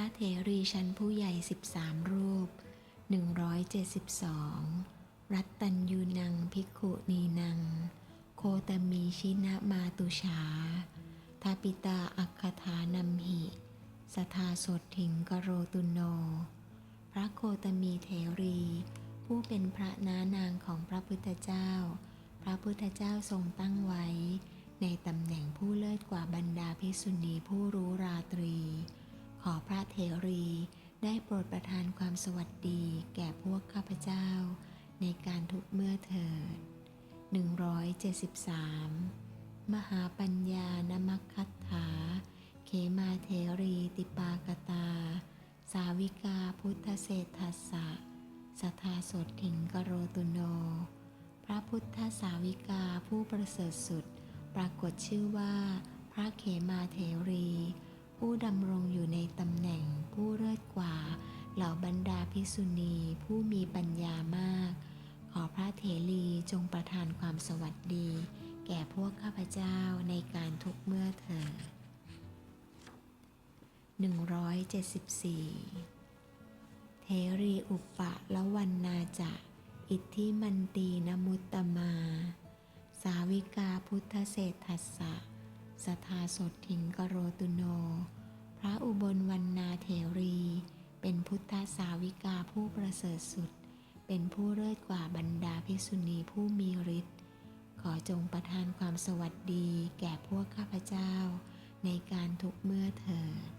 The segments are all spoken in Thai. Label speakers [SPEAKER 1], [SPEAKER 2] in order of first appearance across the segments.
[SPEAKER 1] ระเถรีชั้นผู้ใหญ่ 13 รูป 172 รัตตัญยูนังภิกขุนีนัง โคตมีชินะมาตุชาทาปิตาอัคคานัมหิ สทาสดถิงกโรตุโน พระโคตมีเถรี ผู้เป็นพระนานางของพระพุทธเจ้า พระพุทธเจ้าทรงตั้งไว้ ในตำแหน่งผู้เลิศกว่าบรรดาภิกษุณีผู้รู้ราตรี ขอพระเถรีได้โปรดประทานความสวัสดีแก่พวกข้าพเจ้า ในการทุกเมื่อเถิด 173 มหาปัญญานมัคคัตถา เขมาเทรีติปากตา สาวิกาพุทธเศรษฐสะสัทธาสดถิงกโรตุโน พระพุทธสาวิกาผู้ประเสริฐสุด ปรากฏชื่อว่า พระเขมาเทรี ผู้ดำรงอยู่ในตำแหน่งผู้เลิศกว่า เหล่าบรรดาภิกษุณีผู้มีปัญญามาก ขอพระเถรีจงประทานความสวัสดี แก่พวกข้าพเจ้าในการทุกเมื่อเถิด174 เทรีอุปะละวันนาจะอิทธิมันตีนมุตตมา สาวิกาพุทธเศรษฐสสะ สทาสดถิงกโรตุโน พระอุบลวันนาเถรี เป็นพุทธสาวิกาผู้ประเสริฐสุด เป็นผู้เลิศกว่าบรรดาภิกษุณีผู้มีฤทธิ์ ขอจงประทานความสวัสดีแก่พวกข้าพเจ้า ในการทุกเมื่อเถิด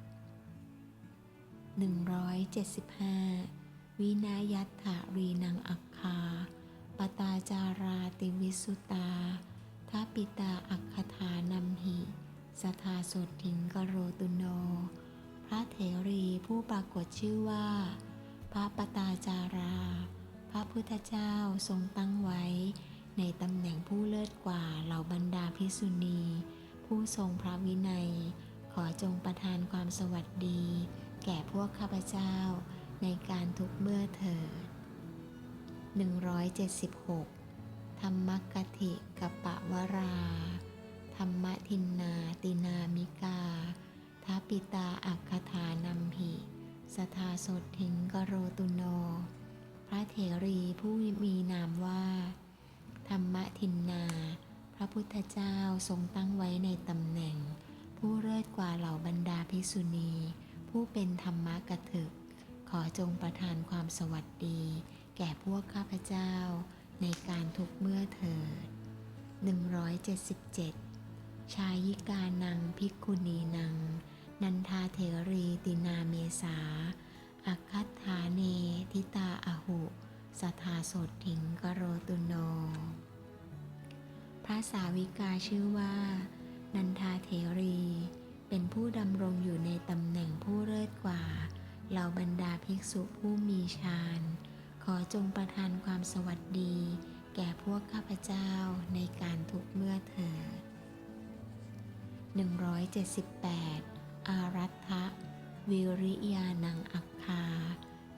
[SPEAKER 1] 175 วินายัตถารีนังอัคคา ปตาจาราติวิสุตา ทัปปิตาอัคคานัมหิ สทาสดถิงกโรตุโน พระเถรีผู้ปรากฏชื่อว่า พระปตาจารา พระพุทธเจ้าทรงตั้งไว้ ในตำแหน่งผู้เลิศกว่าเหล่าบรรดาภิกษุณี ผู้ทรงพระวินัย ขอจงประทานความสวัสดี แก่พวกข้าพเจ้า ในการทุกเมื่อเถิด176 ธรรมกติกปะวรา ธรรมทินนาตินามิกาทัปิตาอัคคานัมหิสทาสดถิงกโรตุโน พระเถรีผู้มีนามว่า ธรรมทินนา พระพุทธเจ้าทรงตั้งไว้ในตำแหน่ง ผู้เลิศกว่าเหล่าบรรดาภิกษุณี ผู้เป็นธรรมกถึก ขอจงประทานความสวัสดี แก่พวกข้าพเจ้า ในการทุกเมื่อเถิด 177 ชายิกานังภิกุณีนัง นันทาเถรีตินาเมสาอัคคัตฐาเนทิตาอหุสทาสดถิงกโรตุโน พระสาวิกาชื่อว่า นันทาเถรี เป็นผู้ดำรงอยู่ในตำแหน่งผู้เลิศกว่าเหล่าบรรดาภิกษุผู้มีฌาน ขอจงประทานความสวัสดี แก่พวกข้าพเจ้าในการทุกเมื่อเถิด 178 อารัตถะวิริยานังอัคคา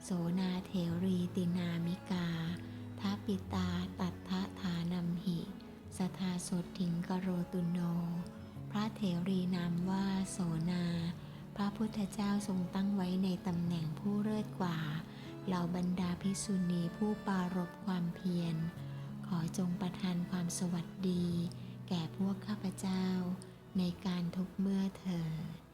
[SPEAKER 1] โสนาเถรีตินามิกาทัปปิตาตัทธะฐานัมหิ สทาสดถิงกโรตุโน พระเถรีนามว่าโสนา พระพุทธเจ้าทรงตั้งไว้ในตำแหน่งผู้เลิศกว่า เหล่าบรรดาภิกษุณีผู้ปรารบความเพียร ขอจงประทานความสวัสดี แก่พวกข้าพเจ้า ในการทุกเมื่อเถิด